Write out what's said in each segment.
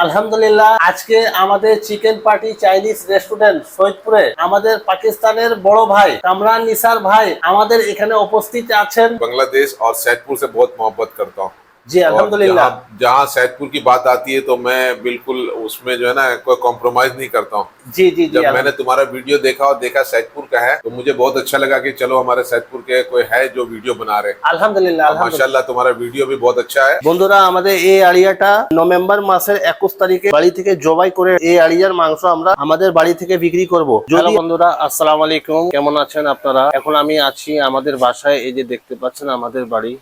আলহামদুলিল্লাহ, আজকে আমাদের চিকেন পার্টি চাইনিজ রেস্টুরেন্ট সৈদপুরে আমাদের পাকিস্তানের বড় ভাই কামরান নিসার ভাই আমাদের এখানে উপস্থিত আছেন। বাংলাদেশ আর সৈদপুর সে বহুত মহব্বত করতাম। জি और আলহামদুলিল্লাহ जहाँ जहाँ सैदपुर की बात आती है तो मैं बिल्कुल उसमें जो है ना कोई कॉम्प्रोमाइज नहीं करता हूँ জি জি জি जब मैंने तुम्हारा वीडियो देखा और देखा सैदपुर का है तो मुझे बहुत अच्छा लगा कि चलो हमारे सैदपुर के कोई है जो वीडियो बना रहे আলহামদুলিল্লাহ আলহামদুলিল্লাহ माशाल्लाह तुम्हारा वीडियो भी बहुत अच्छा है বন্ধুরা আমাদের এই আড়িয়াটা নভেম্বর মাসের একুশ তারিখে বাড়ি থেকে জবাই করে এই আড়িয়ার মাংস আমরা আমাদের বাড়ি থেকে বিক্রি করব যদি বন্ধুরা আসসালামু আলাইকুম কেমন আছেন আপনারা এখন আমি আছি আমাদের বাসায় এই যে দেখতে পাচ্ছেন আমাদের বাড়ি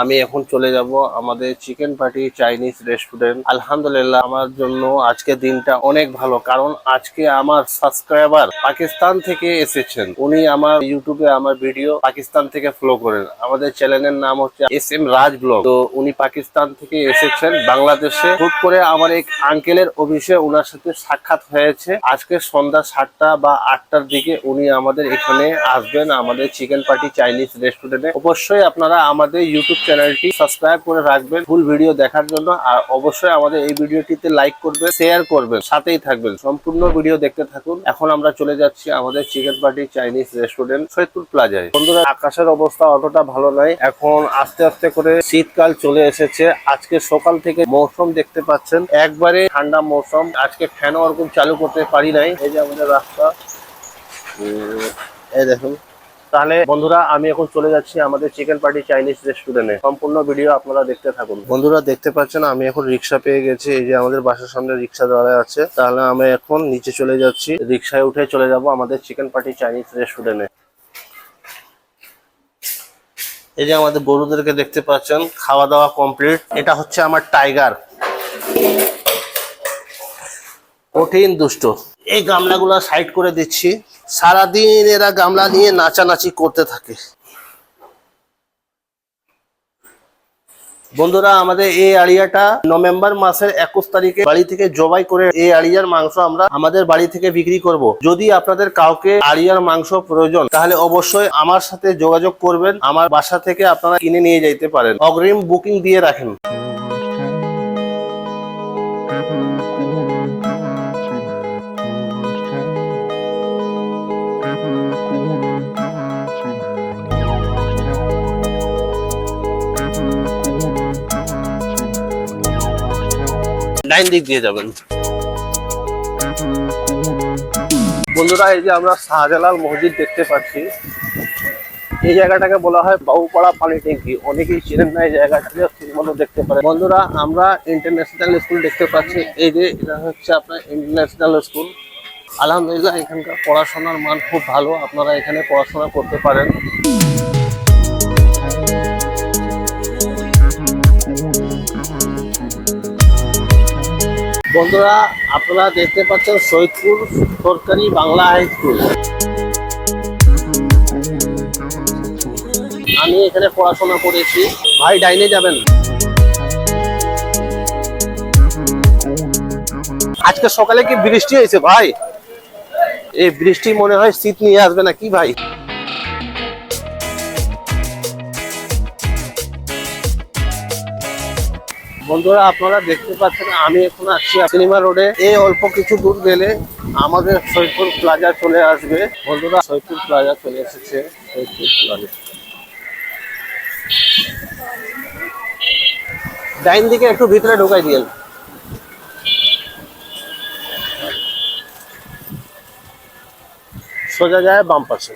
আমি এখন চলে যাব আমাদের চিকেন পার্টি চাইনিজ রেস্টুরেন্ট আলহামদুলিল্লাহ, আমার জন্য আজকে দিনটা অনেক ভালো, কারণ আজকে আমার সাবস্ক্রাইবার পাকিস্তান থেকে এসেছেন। উনি আমার ইউটিউবে আমার ভিডিও পাকিস্তান থেকে ফলো করেন। আমাদের চ্যানেলের নাম হচ্ছে এস এম রাজ ব্লগ তো উনি পাকিস্তান থেকে এসেছেন বাংলাদেশে। হুট করে আমার এক আঙ্কেলের অফিসে ওনার সাথে সাক্ষাৎ হয়েছে। আজকে সন্ধ্যা সাতটা বা আটটার দিকে উনি আমাদের এখানে আসবেন আমাদের চিকেন পার্টি চাইনিজ রেস্টুরেন্টে অবশ্যই আপনারা আমাদের ইউটিউব চ্যানেলটি সাবস্ক্রাইব করে রাখবেন ফুল ভিডিও দেখার জন্য। আর অবশ্যই আমাদের এই ভিডিওটিতে লাইক করবেন শেয়ার করবেন, সাথেই থাকবেন। সম্পূর্ণ ভিডিও দেখতে থাকুন। এখন আমরা চলে যাচ্ছি আমাদের chicken party Chinese restaurant Saidpur প্লাজায় বন্ধুরা, আকাশের অবস্থা অতটা ভালো নয় এখন আস্তে আস্তে করে শীতকাল চলে এসেছে। আজকে সকাল থেকে মৌসুম দেখতে পাচ্ছেন। একবারে ঠান্ডা মৌসুম। আজকে ফ্যানও ওরকম চালু করতে পারি নাই। এই যে আমাদের রাস্তা। এই দেখুন। তাহলে বন্ধুরা, আমি এখন চলে যাচ্ছি আমাদের চিকেন পার্টি চাইনিজ রেস্টুরেন্টে সম্পূর্ণ ভিডিও আপনারা দেখতে থাকুন। বন্ধুরা, দেখতে পাচ্ছেন, আমি এখন রিক্সা পেয়ে গেছি। এই যে আমাদের বাসার সামনে রিক্সা দাঁড়ায় আছে, তাহলে আমি এখন নিচে চলে যাচ্ছি। রিক্সায় উঠে চলে যাব আমাদের চিকেন পার্টি চাইনিজ রেস্টুরেন্টে এই যে আমাদের গরুদেরকে দেখতে পাচ্ছেন, খাওয়া দাওয়া কমপ্লিট এটা হচ্ছে আমার টাইগার কঠিন, দুষ্ট। এই গামলাগুলো সাইড করে দিচ্ছি। সারাদিন এরা গামলা নিয়ে নাচানাচি করতে থাকে। বন্ধুরা, আমাদের এই আড়িয়াটা নভেম্বর মাসের একুশ তারিখে বাড়ি থেকে জবাই করে এই আড়িয়ার মাংস আমরা আমাদের বাড়ি থেকে বিক্রি করব। যদি আপনাদের কাউকে আড়িয়ার মাংস প্রয়োজন, তাহলে অবশ্যই আমার সাথে যোগাযোগ করবেন। আমার বাসা থেকে আপনারা কিনে নিয়ে যাইতে পারেন। অগ্রিম বুকিং দিয়ে রাখেন। ডাইন দিক দিয়ে যাবেন। বন্ধুরা, এই যে আমরা শাহজালাল মসজিদ দেখতে পাচ্ছি। এই জায়গাটাকে বলা হয় বাবুপাড়া পানি ট্যাঙ্কি। অনেকেই চেনেন না এই জায়গাটাকে ঠিকমতো দেখতে পারে। বন্ধুরা, আমরা ইন্টারন্যাশনাল স্কুল দেখতে পাচ্ছি। এই যে, এটা হচ্ছে আপনার ইন্টারন্যাশনাল স্কুল আলহামদুলিল্লাহ, এখানকার পড়াশোনার মান খুব ভালো। আপনারা এখানে পড়াশোনা করতে পারেন। বন্ধুরা, আপনারা দেখতে পাচ্ছেন সৈয়দপুর সরকারি বাংলা হাই স্কুল আমি এখানে পড়াশোনা করেছি। ভাই, ডাইনে যাবেন। আজকে সকালে কি বৃষ্টি হয়েছে, ভাই? এই বৃষ্টি মনে হয় শীত নিয়ে আসবে না কি ভাই? বন্ধুরা, আপনারা দেখতে পাচ্ছেন, আমি এখন আছি সিনেমা রোডে। এই অল্প কিছু দূর গেলে আমাদের সৈয়দপুর প্লাজা চলে আসবে। বন্ধুরা, সৈয়দপুর প্লাজা চলে এসেছে, সৈয়দপুর প্লাজা। ডাইন দিকে একটু ভিতরে ঢোকাই দিয়েন। সোজা যায় বাম পাশে।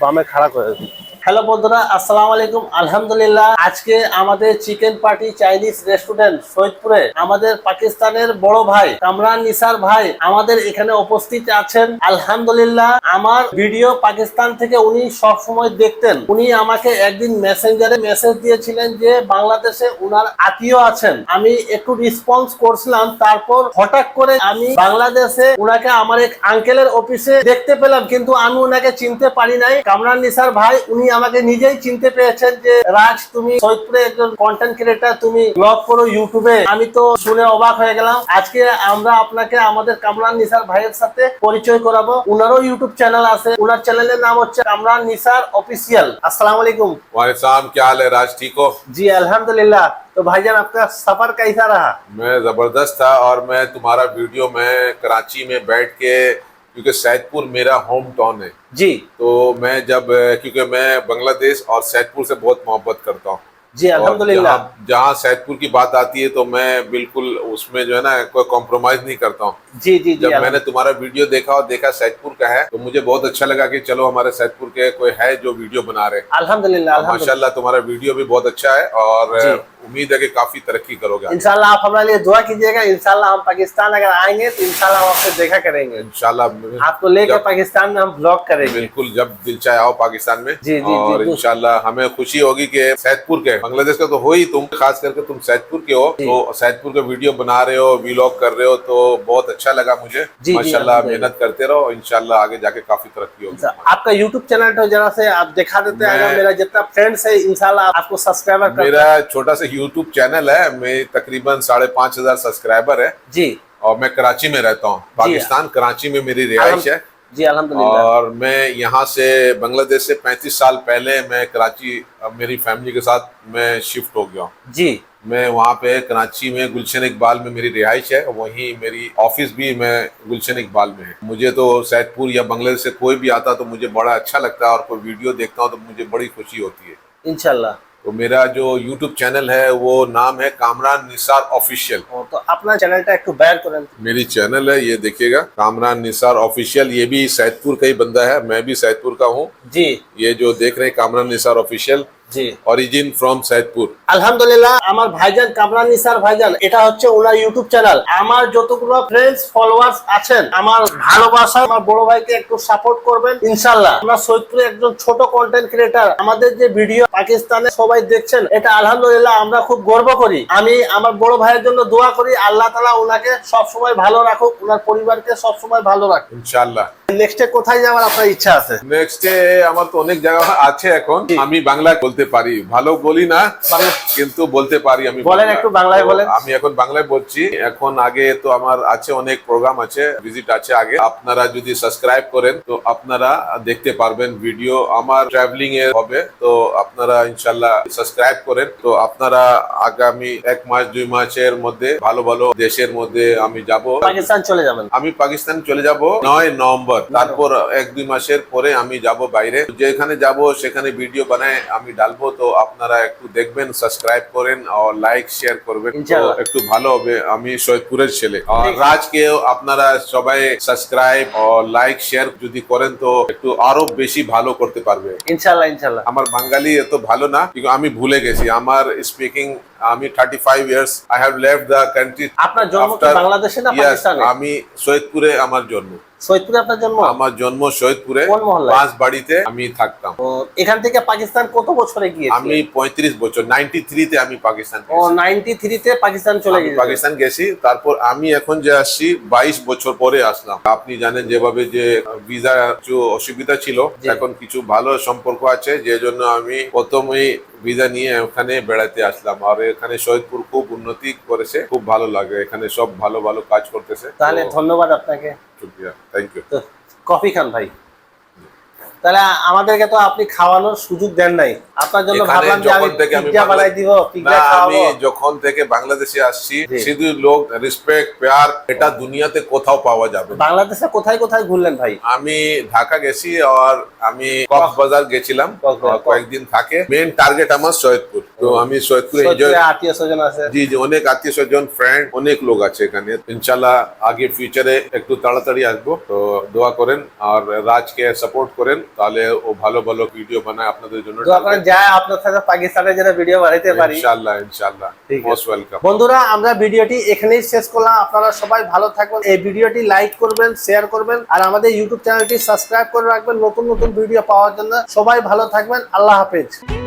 বামে খাড়া করে দিন। হ্যালো বন্ধুরা, আসসালামু আলাইকুম। আলহামদুলিল্লাহ, আজকে আমাদের চিকেন পার্টি চাইনিজ রেস্টুরেন্ট সৈয়দপুরে আমাদের পাকিস্তানের বড় ভাই কামরান নিসার ভাই আমাদের এখানে উপস্থিত আছেন। আলহামদুলিল্লাহ, আমার ভিডিও পাকিস্তান থেকে উনি সব সময় দেখতেন। উনি আমাকে একদিন মেসেঞ্জারে মেসেজ দিয়েছিলেন যে বাংলাদেশে উনার আত্মীয় আছেন। আমি একটু রেসপন্স করছিলাম, তারপর হঠাৎ করে আমি বাংলাদেশে উনাকে আমার এক আঙ্কেলের অফিসে দেখতে পেলাম, কিন্তু আমি উনাকে চিনতে পারি নাই। কামরান নিসার ভাই, উনি আমাকে নিজেই চিনতে পেরেছেন যে রাজ তুমি সৈয়দপুরে একজন কন্টেন্ট ক্রিয়েটার তুমি ব্লগ করো ইউটিউবে আমি তো শুনে অবাক হয়ে গেলাম আজকে আমরা আপনাকে আমাদের কামরান নিসার ভাইয়ের সাথে পরিচয় করাবো উনারও ইউটিউব চ্যানেল আছে উনার চ্যানেলের নাম হচ্ছে কামরান নিসার অফিসিয়াল আসসালামু আলাইকুম वाले साहब क्या हाल है राज ठीक हो जी अल्हम्दुलिल्लाह तो भाईजान आपका सफर कैसा रहा मैं जबरदस्त था और मैं तुम्हारा वीडियो मैं कराची में बैठ के क्योंकि सैदपुर मेरा होम टाउन है। जी। तो मैं जब क्योंकि मैं बांग्लादेश और सैदपुर से बहुत मोहब्बत करता हूँ। जी और अल्हम्दुलिल्लाह। जहाँ- सैदपुर की बात आती है तो मैं बिल्कुल उसमें जो है ना कोई कॉम्प्रोमाइज नहीं करता हूँ। जी जी जी जब मैंने तुम्हारा वीडियो देखा और देखा सैदपुर का है तो मुझे बहुत अच्छा लगा कि चलो हमारे सैदपुर के कोई है जो वीडियो बना रहे। हैं अल्हम्दुलिल्लाह माशाल्लाह तुम्हारा वीडियो भी बहुत अच्छा है और। उम्मीद है कि काफ़ी तरक्की करोगे इंशाल्लाह आप हमारे लिए दुआ कीजिएगा इंशाल्लाह हम पाकिस्तान अगर आएँगे तो इंशाल्लाह हम आपसे देखा करेंगे। इंशाल्लाह आपको लेकर पाकिस्तान में हम ब्लॉग करेंगे। बिल्कुल जब दिल चाहे आओ पाकिस्तान में। जी, जी, और इंशाल्लाह हमें खुशी होगी कि सैदपुर के बांग्लादेश का तो हो ही तुम खास करके तुम सैदपुर के हो। तो सैदपुर के वीडियो बना रहे हो व्लॉग कर रहे हो तो बहुत अच्छा लगा मुझे। जी, माशाल्लाह मेहनत करते रहो इंशाल्लाह आगे जाके काफ़ी तरक्की होगी। अच्छा, आपका यूट्यूब चैनल तो जरा से आप दिखा देते हैं मेरा जितना फ्रेंड्स है इंशाल्लाह आपको सब्सक्राइबर मेरा छोटा सा यूट्यूब चैनल है मैं तकरीबन साढ़े पाँच हज़ार सब्सक्राइबर है। जी। और मैं कराची में रहता हूँ। पाकिस्तान कराची में मेरी रिहाइश है। जी अल्हम्दुलिल्लाह। और मैं यहाँ से बांग्लादेश से 35 साल पहले मैं कराची मेरी फैमिली के साथ मैं शिफ्ट हो गया जी। मैं वहाँ पे कराची में गुलशन इकबाल में मेरी रिहाइश है वहीं मेरी ऑफ़िस भी मैं गुलशन इकबाल में है। मुझे तो सैदपुर या बांग्लादेश से कोई भी आता तो मुझे बड़ा अच्छा लगता है और कोई वीडियो देखता हूँ तो मुझे बड़ी खुशी होती है। इंशाल्लाह। तो मेरा जो यूट्यूब चैनल है वो नाम है कामरान निसार ऑफिशियल ও, তো আপনার চ্যানেলটা একটু বের করেন मेरी चैनल है ये देखिएगा कामरान निसार ऑफिशियल ये भी सैदपुर का ही बंदा है मैं भी सैदपुर का हूँ জি ये जो देख रहे हैं Kamran Nisar official origin from Saidpur আলহামদুলিল্লাহ আমার ভাইজান ভাইজান এটা হচ্ছে ওনার ইউটিউব চ্যানেল আমার যতগুলো ফ্রেন্ডস ফলোয়ার্স আছেন আমার ভালোবাসা আমার বড় ভাইকে একটু সাপোর্ট করবেন আমরা সৈয়দপুরে একজন ছোট কন্টেন্ট ক্রিয়েটার আমাদের যে ভিডিও পাকিস্তানে সবাই দেখছেন এটা আলহামদুলিল্লাহ আমরা খুব গর্ব করি। আমি আমার বড় ভাইয়ের জন্য দোয়া করি আল্লাহ তালা ওনাকে সবসময় ভালো রাখুক ওনার পরিবারকে সবসময় ভালো রাখুক। ইনশাল্লাহ নেক্সটে কোথায় যাওয়ার আপনার ইচ্ছা আছে? নেক্সটে আমার তো অনেক জায়গা আছে এখন। আমি বাংলা বলতে পারি। ভালো বলি না কিন্তু বলতে পারি আমি বলেন একটু বাংলায় বলেন। আমি এখন বাংলায় বলছি। এখন আগে তো আমার আছে অনেক প্রোগ্রাম আছে ভিজিট আছে আগে। আপনারা যদি সাবস্ক্রাইব করেন তো আপনারা দেখতে পারবেন ভিডিও আমার ট্রাভেলিং এ হবে। তো আপনারা ইনশাল্লাহ সাবস্ক্রাইব করেন। তো আপনারা আগামী এক মাস দুই মাসের মধ্যে ভালো ভালো দেশের মধ্যে আমি যাব। পাকিস্তান চলে যাবেন। আমি পাকিস্তান চলে যাব নয় নভেম্বর। তারপর এক দুই মাসের পরে আমি যাব বাইরে। যেখানে যাব সেখানে ভিডিও বানায় আমি ডালবো তো আপনারা একটু দেখবেন সাবস্ক্রাইব করেন আর লাইক শেয়ার করবেন। একটু ভালো হবে আমি সৈয়দপুরের ছেলে। আর রাজকেও আপনারা সবাই সাবস্ক্রাইব ও লাইক শেয়ার যদি করেন তো একটু আরও বেশি ভালো করতে পারবে। ইনশাল্লাহ ইনশাল্লাহ আমার বাঙালি এত ভালো না কিন্তু আমি ভুলে গেছি। আমার স্পিকিং আমি thirty five years I have left the country আপনার জন্ম কি বাংলাদেশে না পাকিস্তানে? আমি সৈয়দপুরে আমার জন্ম। সৈয়দপুরে আপনার জন্ম? আমার জন্ম সৈয়দপুরে পাঁচ বাড়িতে আমি থাকতাম। এখান থেকে পাকিস্তান কত বছরে গিয়েছে? আমি পঁয়ত্রিশ বছর নাইনটি থ্রিতে আমি পাকিস্তান ও গেছি। নাইনটি থ্রিতে পাকিস্তান চলে গিয়েছে। পাকিস্তান গেছি তারপর আমি এখন যে আসছি বাইশ বছর পরে আসলাম। আপনি জানেন যেভাবে যে ভিসা কিছু অসুবিধা ছিল এখন কিছু ভালো সম্পর্ক আছে যে জন্য আমি প্রথমেই ভিসা নিয়ে ওখানে বেড়াতে আসলাম। আর এখানে শহীদপুর খুব উন্নতি করেছে খুব ভালো লাগে। এখানে সব ভালো ভালো কাজ করতেছে। তাহলে ধন্যবাদ আপনাকে। शुक्रिया। थैंक यू कॉफ़ी खान भाई। তাহলে আমাদেরকে তো আপনি খাওয়ানোর সুযোগ দেন নাই। আপনার জন্য ভাবলাম যে আমি পিজ্জা বানাই দিব পিজ্জা আমি যখন থেকে বাংলাদেশে আসছি শুধু লোক রেসপেক্ট প্যার এটা দুনিয়াতে কোথাও পাওয়া যাবে বাংলাদেশে কোথায় কোথায় ঘুরলেন ভাই? আমি ঢাকা গেছি আর আমি কক্সবাজার গেছিলাম কয়েকদিন থাকে। মেন টার্গেট আমার সৈয়দপুর। তো আমি সৈয়দপুরে এনজয় আত্মীয় স্বজন আছে? জি জি অনেক আত্মীয় স্বজন ফ্রেন্ড অনেক লোক আছে এখানে। ইনশাল্লাহ আগে ফিউচারে একটু তাড়াতাড়ি আসব। তো দোয়া করেন আর রাজকে সাপোর্ট করেন। তাহলে ও ভালো ভালো ভিডিও বানায় আপনাদের জন্য দোয়া যায় আপনার সাথে পাকিস্তানের যেন ভিডিও বানাইতে পারি। ঠিক আছে। মোস্ট ওয়েলকাম বন্ধুরা আমরা ভিডিওটি এখানেই শেষ করলাম। আপনারা সবাই ভালো থাকবেন। এই ভিডিওটি লাইক করবেন শেয়ার করবেন আর আমাদের ইউটিউব চ্যানেলটি সাবস্ক্রাইব করে রাখবেন। নতুন নতুন ভিডিও পাওয়ার জন্য সবাই ভালো থাকবেন। আল্লাহ হাফেজ।